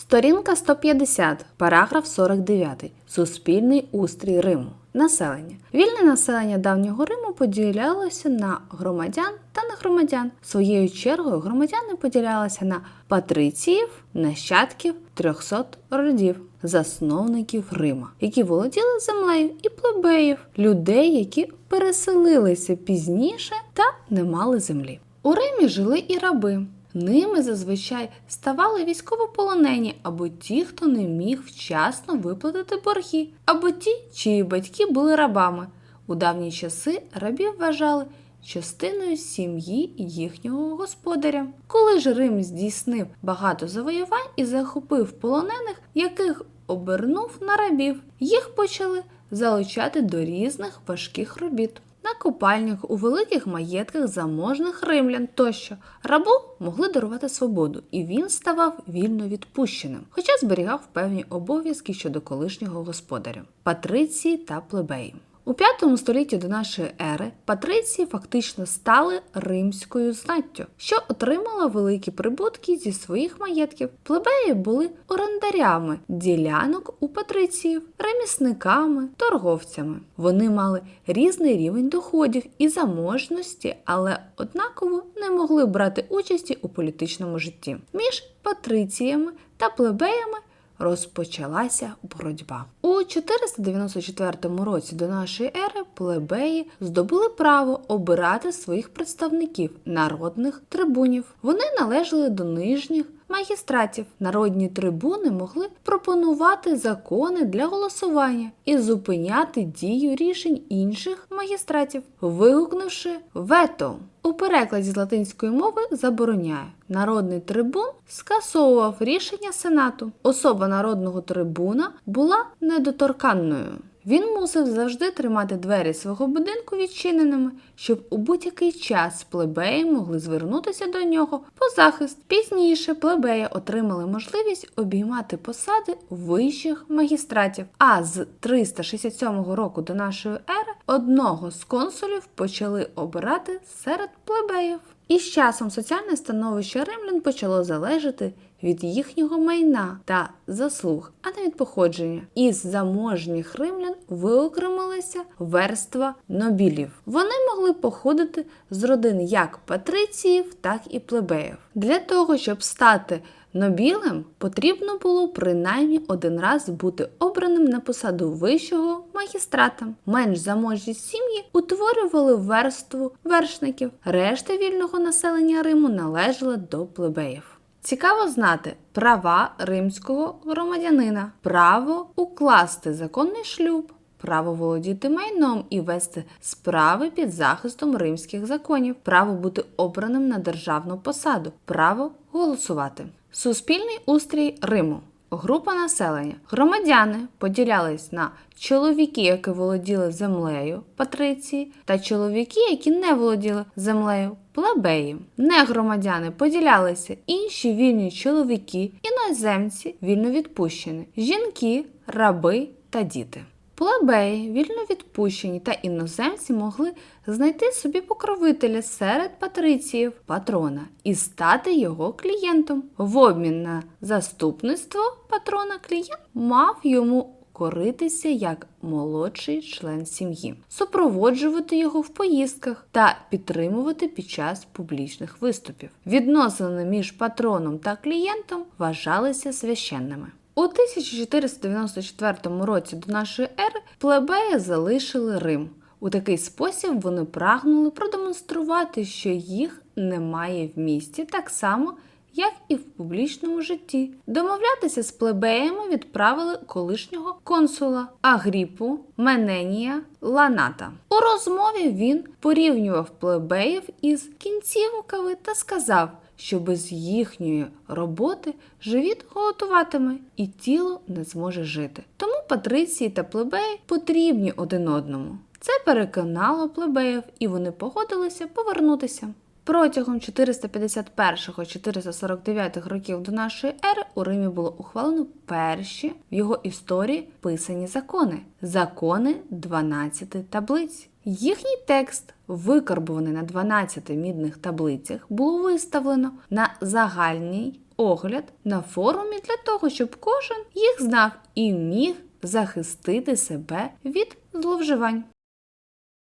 Сторінка 150, параграф 49. Суспільний устрій Риму. Населення. Вільне населення давнього Риму поділялося на громадян та негромадян. Своєю чергою громадяни поділялися на патриціїв, нащадків 300 родів, засновників Рима, які володіли землею, і плебеїв, людей, які переселилися пізніше та не мали землі. У Римі жили і раби. Ними зазвичай ставали військовополонені або ті, хто не міг вчасно виплатити борги, або ті, чиї батьки були рабами. У давні часи рабів вважали частиною сім'ї їхнього господаря. Коли ж Рим здійснив багато завоювань і захопив полонених, яких обернув на рабів, їх почали залучати до різних важких робіт. На купальнях у великих маєтках заможних римлян тощо рабу могли дарувати свободу, і він ставав вільно відпущеним, хоча зберігав певні обов'язки щодо колишнього господаря, патриції та плебеї. У V столітті до нашої ери патриції фактично стали римською знаттю, що отримала великі прибутки зі своїх маєтків. Плебеї були орендарями ділянок у патриціїв, ремісниками, торговцями. Вони мали різний рівень доходів і заможності, але однаково не могли брати участі у політичному житті. Між патриціями та плебеями розпочалася боротьба. У 494 році до нашої ери плебеї здобули право обирати своїх представників народних трибунів. Вони належали до нижніх магістратів. Народні трибуни могли пропонувати закони для голосування і зупиняти дію рішень інших магістратів, вигукнувши вето. У перекладі з латинської мови забороняє. Народний трибун скасовував рішення Сенату. Особа народного трибуна була недоторканною. Він мусив завжди тримати двері свого будинку відчиненими, щоб у будь-який час плебеї могли звернутися до нього по захист. Пізніше плебеї отримали можливість обіймати посади вищих магістратів. А з 367 року до нашої ери одного з консулів почали обирати серед плебеїв. І з часом соціальне становище римлян почало залежати від їхнього майна та заслуг, а не від походження. Із заможніх римлян виокремилися верства нобілів. Вони могли походити з родин як патриціїв, так і плебеїв. Для того, щоб стати Нобілем потрібно було принаймні один раз бути обраним на посаду вищого магістрата. Менш заможні сім'ї утворювали верству вершників. Решта вільного населення Риму належала до плебеїв. Цікаво знати права римського громадянина, право укласти законний шлюб, право володіти майном і вести справи під захистом римських законів, право бути обраним на державну посаду, право голосувати. Суспільний устрій Риму. Група населення. Громадяни поділялись на чоловіки, які володіли землею патриції, та чоловіки, які не володіли землею плебеї. Негромадяни поділялися інші вільні чоловіки, іноземці вільно відпущені, жінки, раби та діти. Плебеї, вільно відпущені та іноземці могли знайти собі покровителя серед патриціїв патрона і стати його клієнтом. В обмін на заступництво патрона клієнт мав йому коритися як молодший член сім'ї, супроводжувати його в поїздках та підтримувати під час публічних виступів. Відносини між патроном та клієнтом вважалися священними. У 1494 році до нашої ери плебеї залишили Рим. У такий спосіб вони прагнули продемонструвати, що їх немає в місті так само, як і в публічному житті. Домовлятися з плебеями відправили колишнього консула Агріпу Мененія Ланата. У розмові він порівнював плебеїв із кінцівками та сказав що без їхньої роботи живіт голодуватиме і тіло не зможе жити. Тому патриції та плебеї потрібні один одному. Це переконало плебеїв, і вони погодилися повернутися. Протягом 451-449 років до нашої ери у Римі було ухвалено перші в його історії писані закони закони 12 таблиць. Їхній текст, викарбуваний на 12 мідних таблицях, було виставлено на загальній огляд на форумі для того, щоб кожен їх знав і міг захистити себе від зловживань.